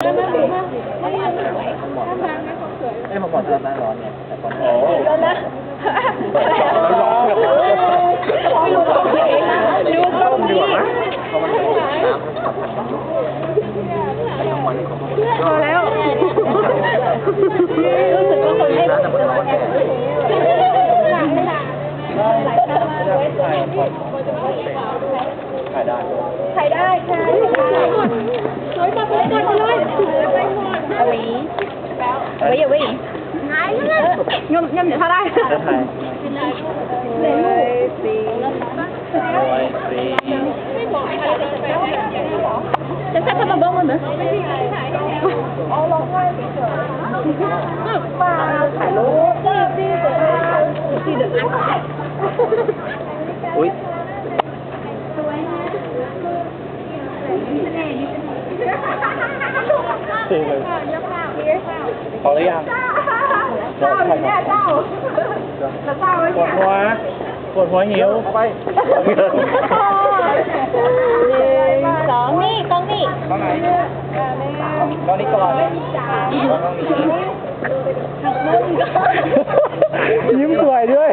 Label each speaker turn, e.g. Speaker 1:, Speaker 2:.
Speaker 1: เอ้ยมบอกจะร้อนร้อนเนี่ยแต่ตอนนี้
Speaker 2: แล้วนะไม่รู้ตัวเองนะรู้ตรงนี้
Speaker 1: เพราะมันเป็นน้ำขับผ่านทั้งวันของมัน
Speaker 2: พอแล้วรู้สึกว่าคนให้
Speaker 1: น้ำแต่มันร้อนเนี่ยถ่ายได้
Speaker 2: ใช้ได้ใช่สวยมากเลยก่อนเลย เอาไว้เอาไว้อย่าไว้งาย เลยย่อมย่อมเดี๋ยวถ้าได้
Speaker 1: แล้วถ่าย
Speaker 2: เลยสี
Speaker 1: โอ้ยฟรี
Speaker 2: จะแค่ทำมาเบิ้งมันเหรอป้าถ่ายรูปซีซีซีเดือดอัน
Speaker 1: อุ้ยคือเลยพอหรือยัง
Speaker 2: เจ้าอยู่เนี่ยเจ้าจะเจ้าไว้
Speaker 1: ปว
Speaker 2: เนี่
Speaker 1: ด
Speaker 2: ย
Speaker 1: หัวปวดหัวหิวไป
Speaker 2: หนึ่งสองนี่ต้องนี่
Speaker 1: ตอนไหนตอนนี้ก่อนตอนนี้ยิ้มสวยด้วย